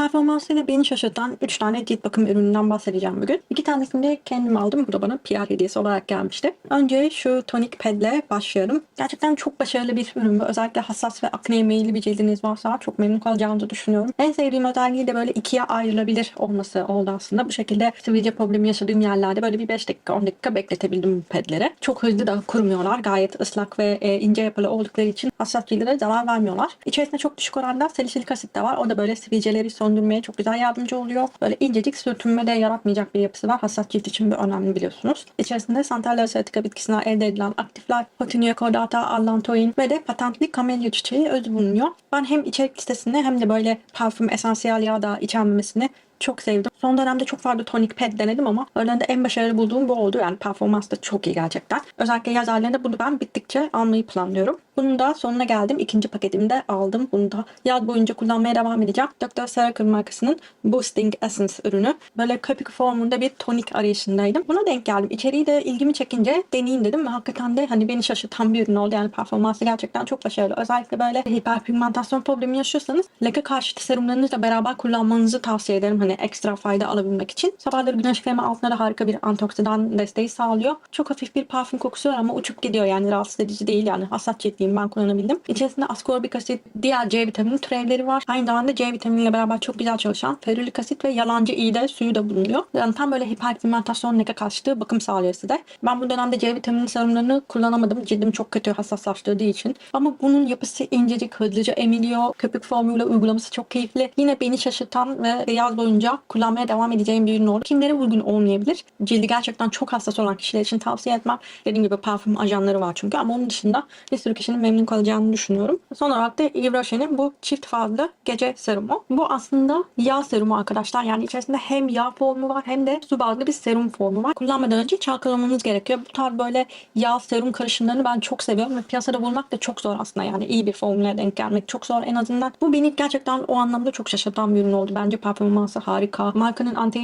Performansıyla beni şaşırtan 3 tane cilt bakım ürününden bahsedeceğim bugün. İki tanesini kendim aldım. Bu da bana PR hediyesi olarak gelmişti. Önce şu tonik padle başlayalım. Gerçekten çok başarılı bir ürün bu. Özellikle hassas ve akneye meyilli bir cildiniz varsa çok memnun kalacağınızı düşünüyorum. En sevdiğim özelliği de böyle ikiye ayrılabilir olması oldu aslında. Bu şekilde sivilce problemi yaşadığım yerlerde böyle bir 5 dakika 10 dakika bekletebildim bu padleri. Çok hızlı da kurumuyorlar. Gayet ıslak ve e, ince yapılı oldukları için hassas cildlere zarar vermiyorlar. İçerisinde çok düşük oranda salisilik asit de var. O da böyle sivilceleri söndürmeye çok güzel yardımcı oluyor. Böyle incecik sürtünme de yaratmayacak bir yapısı var. Hassas cilt için bir önemli biliyorsunuz. İçerisinde Santalya Asiatica bitkisinden elde edilen aktifler, Cotinea cordata, allantoin ve de patentli kamelya çiçeği özü bulunuyor. Ben hem içerik listesinde hem de böyle parfüm, esansiyel yağ da içermemesini çok sevdim. Son dönemde çok farklı tonik pad denedim ama aralarında en başarılı bulduğum bu oldu. Yani performans da çok iyi gerçekten. Özellikle yaz aylarında bunu ben bittikçe almayı planlıyorum. Bunun da sonuna geldim. İkinci paketimi de aldım. Bunu da yaz boyunca kullanmaya devam edeceğim. Dr. Sarah markasının Boosting Essence ürünü. Böyle köpük formunda bir tonik arayışındaydım. Buna denk geldim. İçeriği de ilgimi çekince deneyeyim dedim ve hakikaten de hani beni şaşırtan bir ürün oldu. Yani performansı gerçekten çok başarılı. Özellikle böyle hiperpigmentasyon problemi yaşıyorsanız leke karşıtı serumlarınızla beraber kullanmanızı tavsiye ederim. Hani ekstra fayda alabilmek için. Sabahları güneş kremi altına da harika bir antioksidan desteği sağlıyor. Çok hafif bir parfüm kokusu var ama uçup gidiyor yani rahatsız edici değil yani. Hassas ciltliyim ben kullanabildim. İçerisinde ascorbic asit, diğer C vitamini türevleri var. Aynı zamanda C vitaminiyle beraber çok güzel çalışan ferulik asit ve yalancı iğde suyu da bulunuyor. Yani tam böyle hiperpigmentasyon leke karşıtı bakım sağlıyor size. Ben bu dönemde C vitamini serumlarını kullanamadım. Cildim çok kötü hassaslaştırdığı için. Ama bunun yapısı incecik, hızlıca emiliyor. Köpük formuyla uygulaması çok keyifli. Yine beni şaşırtan ve yaz boyunca kullanmaya devam edeceğim bir ürün oldu. Kimlere uygun olmayabilir? Cildi gerçekten çok hassas olan kişiler için tavsiye etmem. Dediğim gibi parfüm ajanları var çünkü ama onun dışında bir sürü kişinin memnun kalacağını düşünüyorum. Son olarak da Yves Rocher'in bu çift fazlı gece serumu. Bu aslında yağ serumu arkadaşlar. Yani içerisinde hem yağ formu var hem de su bazlı bir serum formu var. Kullanmadan önce çalkalamanız gerekiyor. Bu tarz böyle yağ serum karışımlarını ben çok seviyorum ve piyasada bulmak da çok zor aslında. Yani iyi bir formüle denk gelmek çok zor en azından. Bu beni gerçekten o anlamda çok şaşırtan bir ürün oldu. Bence performansı harika. Markanın anti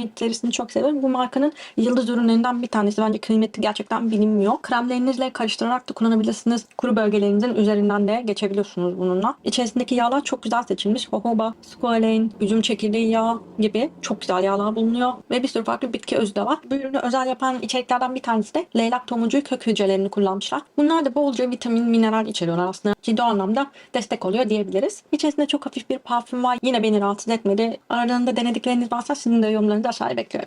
çok severim. Bu markanın yıldız ürünlerinden bir tanesi. Bence kıymeti gerçekten bilinmiyor. Kremlerinizle karıştırarak da kullanabilirsiniz. Kuru bölgelerinizin üzerinden de geçebiliyorsunuz bununla. İçerisindeki yağlar çok güzel seçilmiş. Jojoba, squalane, üzüm çekirdeği yağı gibi çok güzel yağlar bulunuyor. Ve bir sürü farklı bitki özü de var. Bu ürünü özel yapan içeriklerden bir tanesi de leylak tomucu kök hücrelerini kullanmışlar. Bunlar da bolca vitamin, mineral içeriyorlar aslında. Ciddi anlamda destek oluyor diyebiliriz. İçerisinde çok hafif bir parfüm var. Yine beni rahatsız etmedi. Aralarında denedikleriniz varsa sizin de yorumlarınızı aşağıya bekliyorum.